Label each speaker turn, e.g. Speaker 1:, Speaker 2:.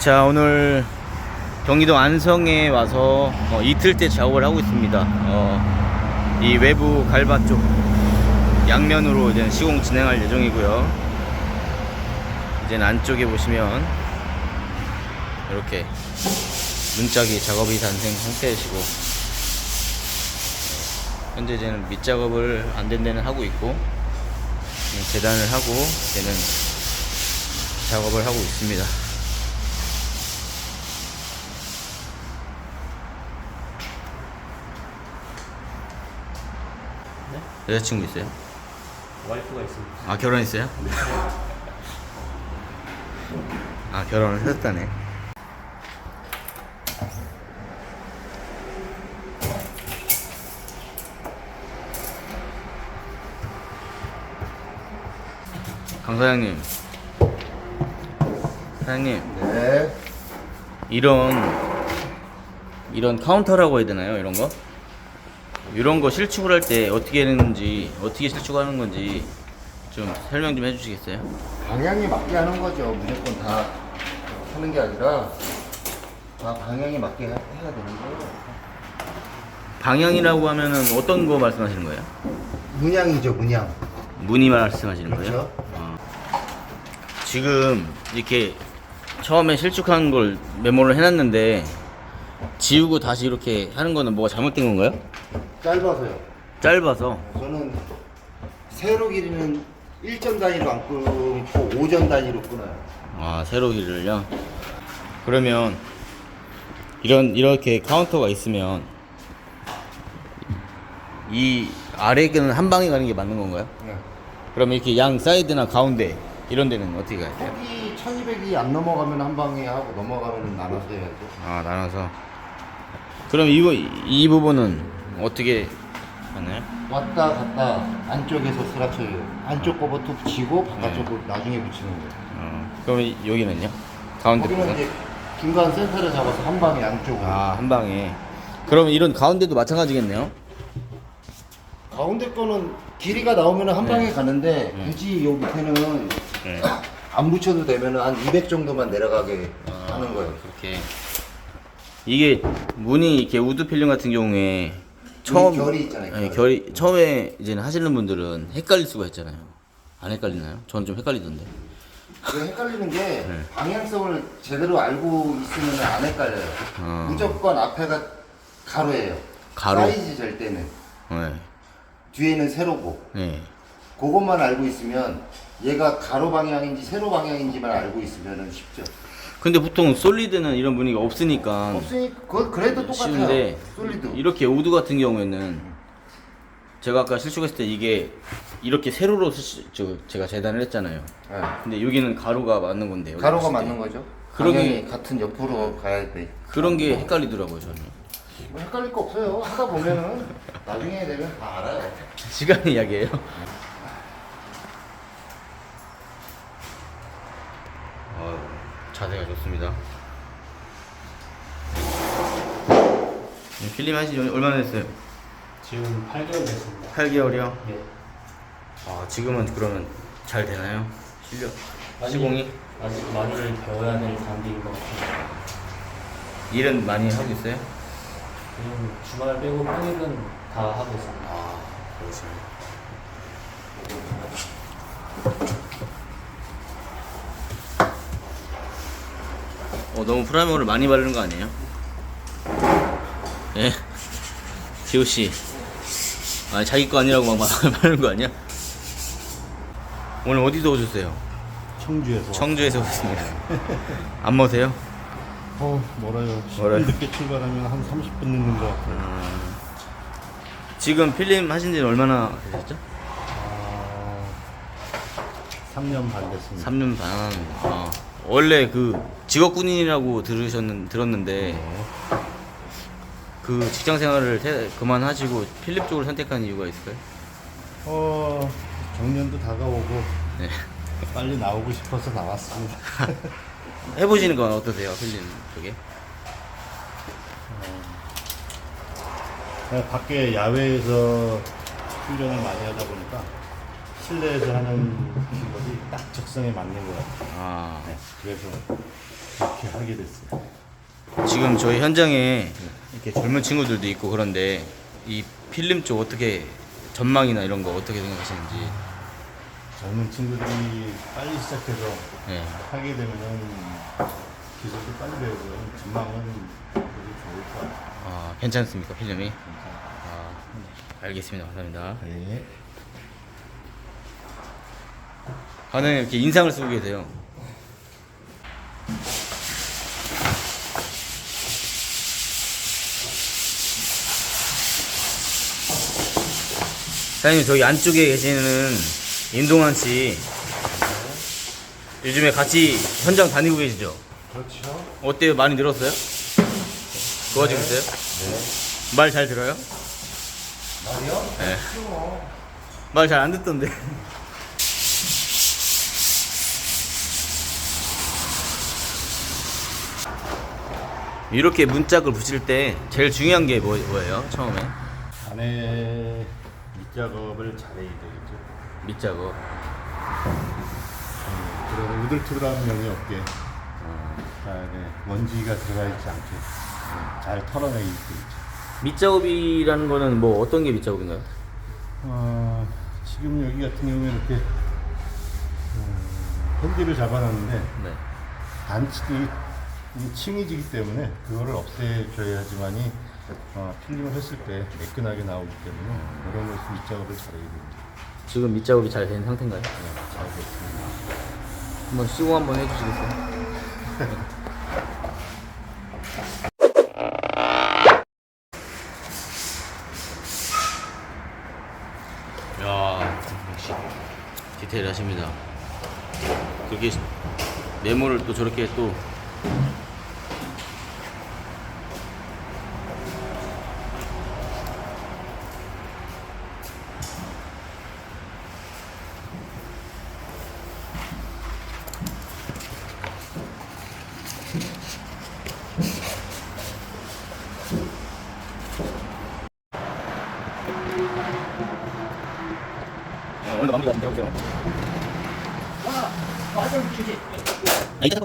Speaker 1: 자 오늘 경기도 안성에 와서 어, 이틀째 작업을 하고 있습니다. 어, 이 외부 갈바 쪽 양면으로 이제 시공 진행할 예정이고요. 이제 안쪽에 보시면 이렇게 문짝이 작업이 단생 상태이시고 현재 이제는 밑 작업을 안된 데는 하고 있고 재단을 하고 이제는 작업을 하고 있습니다. 여자친구 있어요?
Speaker 2: 와이프가 있습니다.
Speaker 1: 아 결혼했어요? 아 결혼을 하셨다네. 강 사장님, 사장님
Speaker 3: 네.
Speaker 1: 이런 이런 카운터라고 해야 되나요? 이런 거? 이런 거 실축을 할 때 어떻게 했는지 어떻게 실축하는 건지 좀 설명 좀 해주시겠어요?
Speaker 3: 방향에 맞게 하는 거죠. 무조건 다 하는 게 아니라 다 방향에 맞게 해- 해야 되는 거예요.
Speaker 1: 방향이라고 하면은 어떤 거 말씀하시는 거예요?
Speaker 3: 문양이죠, 문양.
Speaker 1: 무늬 말씀하시는 거예요?
Speaker 3: 그렇죠.
Speaker 1: 어. 지금 이렇게 처음에 실축한 걸 메모를 해놨는데 지우고 다시 이렇게 하는 거는 뭐가 잘못된 건가요?
Speaker 3: 짧아서요.
Speaker 1: 짧아서
Speaker 3: 저는 세로 길이는 1점 단위로 안 끊고 5점 단위로 끊어요.
Speaker 1: 아 세로 길을요? 그러면 이런 이렇게 카운터가 있으면 이 아래 끈은 한 방에 가는 게 맞는 건가요?
Speaker 3: 네.
Speaker 1: 그러면 이렇게 양 사이드나 가운데 이런 데는 어떻게 가야 돼요?
Speaker 3: 여기 1200이 안 넘어가면 한 방에 하고 넘어가면 나눠서 해야죠.
Speaker 1: 아 나눠서 그럼 이거 이 부분은 어떻게 하나요?
Speaker 3: 왔다 갔다 안쪽에서 스라쳐요. 안쪽 거부터 붙이고 바깥쪽 거 나중에 붙이는 거예요.
Speaker 1: 어, 그러면 여기는요? 가운데
Speaker 3: 거기는
Speaker 1: 부분?
Speaker 3: 이제 중간 센터를 잡아서 한 방에 양쪽으로.
Speaker 1: 아 한 방에 그러면 이런 가운데도 마찬가지겠네요?
Speaker 3: 가운데 거는 길이가 나오면 한 방에 가는데
Speaker 1: 네.
Speaker 3: 굳이 요 밑에는
Speaker 1: 네.
Speaker 3: 안 붙여도 되면 한 200 정도만 내려가게 하는 거예요.
Speaker 1: 그렇게 이게 무늬 이렇게 우드 필름 같은 경우에 처음
Speaker 3: 결이 있잖아요,
Speaker 1: 네,
Speaker 3: 결.
Speaker 1: 결이 처음에 이제는 하시는 분들은 헷갈릴 수가 있잖아요. 안 헷갈리나요? 저는 좀 헷갈리던데.
Speaker 3: 이게 헷갈리는 게
Speaker 1: 네.
Speaker 3: 방향성을 제대로 알고 있으면 안 헷갈려요.
Speaker 1: 어.
Speaker 3: 무조건 앞에가 가로예요.
Speaker 1: 가로.
Speaker 3: 사이즈 잴 때는
Speaker 1: 네.
Speaker 3: 뒤에는 세로고
Speaker 1: 네.
Speaker 3: 그것만 알고 있으면 얘가 가로 방향인지 세로 방향인지만 알고 있으면 쉽죠.
Speaker 1: 근데 보통 솔리드는 이런 무늬가 없으니까
Speaker 3: 없으니까 그 그래도 똑같아요.
Speaker 1: 쉬운데
Speaker 3: 솔리드.
Speaker 1: 이렇게 우드 같은 경우에는 제가 아까 실축했을 때 이게 이렇게 세로로 실- 저 제가 재단을 했잖아요.
Speaker 3: 네.
Speaker 1: 근데 여기는 가로가 맞는 건데 여기
Speaker 3: 가로가
Speaker 1: 봤을 때.
Speaker 3: 맞는 거죠.
Speaker 1: 그러게-
Speaker 3: 방향이 같은 옆으로 가야 돼.
Speaker 1: 그런 게 헷갈리더라고요 저는.
Speaker 3: 뭐 헷갈릴 거 없어요. 하다 보면은 나중에 되면 다 알아요.
Speaker 1: 시간 이야기예요. 어, 자세가 좋습니다. 네, 필름 하신 지 얼마나 됐어요?
Speaker 2: 지금 8개월 됐습니다.
Speaker 1: 8개월이요?
Speaker 2: 예.
Speaker 1: 아, 지금은 그러면 잘 되나요? 실력? 시공이?
Speaker 2: 아직 많이 배워야 될 단계인 것 같습니다.
Speaker 1: 일은 많이 하고 있어요?
Speaker 2: 그냥 주말 빼고 평일은 다 하고 있습니다.
Speaker 1: 아, 그러시네. 어, 너무 프라이머를 많이 바르는 거 아니에요? 예? 지호씨. 아, 자기 거 아니라고 막 바르는 거 아니야? 오늘 어디서 오셨어요?
Speaker 4: 청주에서
Speaker 1: 청주에서 오셨습니다. 안 머세요?
Speaker 4: 어 멀어요.
Speaker 1: 멀어요?
Speaker 4: 10분 늦게 출발하면 한 30분 늦는 것 같아요.
Speaker 1: 지금 필름 하신 지는 얼마나 되셨죠?
Speaker 4: 아, 3년 반 됐습니다.
Speaker 1: 3년 반. 어. 원래 그 직업 군인이라고 들으셨는 들었는데
Speaker 4: 네.
Speaker 1: 그 직장 생활을 태- 그만하시고 필립 쪽을 선택한 이유가 있을까요?
Speaker 4: 어 정년도 다가오고
Speaker 1: 네.
Speaker 4: 빨리 나오고 싶어서 나왔습니다.
Speaker 1: 해보시는 건 어떠세요, 필립 쪽에?
Speaker 4: 그냥 밖에 야외에서 훈련을 많이 하다 보니까 실내에서 하는 직업이 딱 적성에 맞는 것 같아요.
Speaker 1: 아
Speaker 4: 네, 그래서 그렇게 하게 됐어요.
Speaker 1: 지금 저희 현장에 이렇게 젊은 친구들도 있고 그런데 이 필름 쪽 어떻게 전망이나 이런 거 어떻게 생각하시는지
Speaker 4: 젊은 친구들이 빨리 시작해서
Speaker 1: 네.
Speaker 4: 하게 되면은 기술도 빨리 배우고요. 전망은 되게 좋을 것 같아요.
Speaker 1: 아 괜찮습니까 필름이? 아 네. 알겠습니다 감사합니다
Speaker 4: 네.
Speaker 1: 반응 이렇게 인상을 쓰고 계세요 사장님 저기 안쪽에 계시는 임동환 씨 요즘에 같이 현장 다니고 계시죠?
Speaker 4: 그렇죠.
Speaker 1: 어때요? 많이 늘었어요? 좋아지고 있어요? 네. 말 잘 들어요?
Speaker 3: 말이요?
Speaker 1: 네. 말 잘 안 듣던데. 이렇게 문짝을 붙일 때 제일 중요한 게 뭐, 뭐예요? 처음에
Speaker 4: 안에 밑작업을 잘해야 되겠죠.
Speaker 1: 밑작업.
Speaker 4: 그런 우들투들한 면이 없게 그다음에 먼지가 들어가 있지 않게 네, 잘 털어내기 있죠.
Speaker 1: 밑작업이라는 거는 뭐 어떤 게 밑작업인가요?
Speaker 4: 어, 지금 여기 같은 경우에 이렇게 음, 핸들을 잡아놨는데
Speaker 1: 네.
Speaker 4: 단치 이 층이 지기 때문에 그거를 없애줘야지만이 어, 필름을 했을 때 매끈하게 나오기 때문에 이런 것을 밑작업을 잘해야 됩니다.
Speaker 1: 지금 밑작업이 잘 된 상태인가요?
Speaker 4: 잘 됐습니다.
Speaker 1: 한번 시공 한번 해주시겠어요? 야 역시 디테일하십니다. 그게 메모를 또 저렇게 또 오늘 마무리가 좀 되었어요. 아, 이따